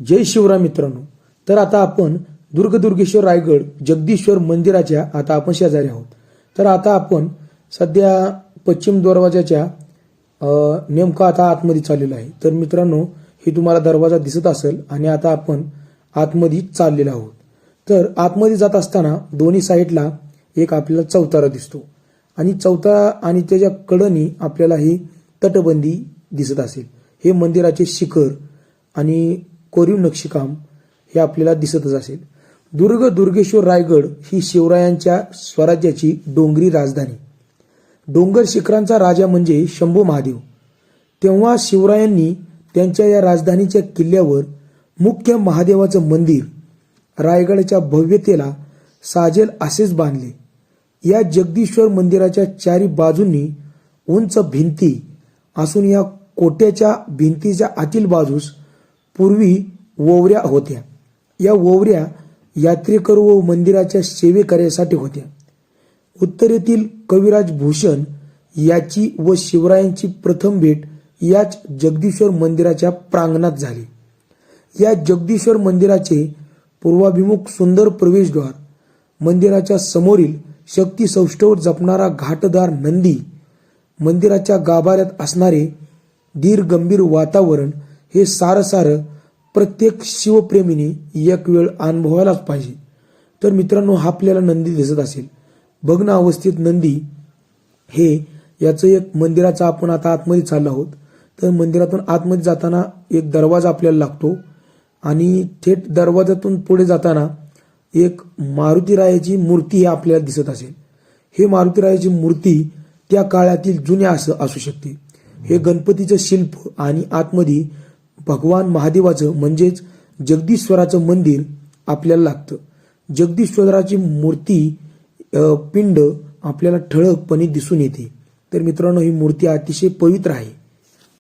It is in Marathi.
जय शिवराम मित्रांनो. तर आता आपण दुर्गदुर्गेश्वर रायगड जगदीश्वर मंदिराच्या आता आपण शेजारी आहोत. तर आता आपण सध्या पश्चिम दरवाजाच्या नेमकं आता आतमध्ये चाललेला आहे. तर मित्रांनो हे तुम्हाला दरवाजा दिसत असेल आणि आता आपण आतमध्ये चाललेलो आहोत. तर आतमध्ये जात असताना दोन्ही साईडला एक आपल्याला चौतारा दिसतो. आणि चौतारा आणि त्याच्या कडनी आपल्याला ही तटबंदी दिसत असेल. हे मंदिराचे शिखर आणि कोरीव नक्षीकाम हे आपल्याला दिसतच असेल. दुर्ग दुर्गेश्वर रायगड ही शिवरायांच्या स्वराज्याची डोंगरी राजधानी. डोंगर शिखरांचा राजा म्हणजे शंभू महादेव. तेव्हा शिवरायांनी त्यांच्या या राजधानीच्या किल्ल्यावर मुख्य महादेवाचं मंदिर रायगडच्या भव्यतेला साजेल असेच बांधले. या जगदीश्वर मंदिराच्या चारी बाजूंनी उंच भिंती असून या कोट्याच्या भिंतीच्या आतील बाजूस पूर्वी ओवऱ्या होत्या. या ओवऱ्या यात्रेकरू व मंदिराच्या सेवेकऱ्यासाठी होत्या. उत्तरेतील कविराज भूषण याची व शिवरायांची प्रथम भेट याच जगदीश्वर मंदिराच्या प्रांगणात झाली. या जगदीश्वर मंदिराचे पूर्वाभिमुख सुंदर प्रवेशद्वार मंदिराच्या समोरील शक्ती सौष्ठवर जपणारा घाटदार नंदी मंदिराच्या गाभाऱ्यात असणारे धीर गंभीर वातावरण हे सारं सारं प्रत्येक शिवप्रेमीने एक वेळ अनुभवायलाच पाहिजे. तर मित्रांनो हा आपल्याला नंदी दिसत असेल. भग्न अवस्थेत नंदी. हे याचं एक मंदिराचा आपण आता आतमध्ये चाललो आहोत. तर मंदिरातून आतमध्ये जाताना एक दरवाजा आपल्याला लागतो. आणि थेट दरवाजातून पुढे जाताना एक मारुतीरायाची मूर्ती ही आपल्याला दिसत असेल. हे मारुतीरायाची मूर्ती त्या काळातील जुन्या असं असू शकते. हे गणपतीचं शिल्प आणि आतमध्ये भगवान महादेवाचं म्हणजेच जगदीश्वराचं मंदिर आपल्याला लागतं. जगदीश्वराची मूर्ती पिंड आपल्याला ठळकपणे दिसून येते. तर मित्रांनो ही मूर्ती अतिशय पवित्र आहे.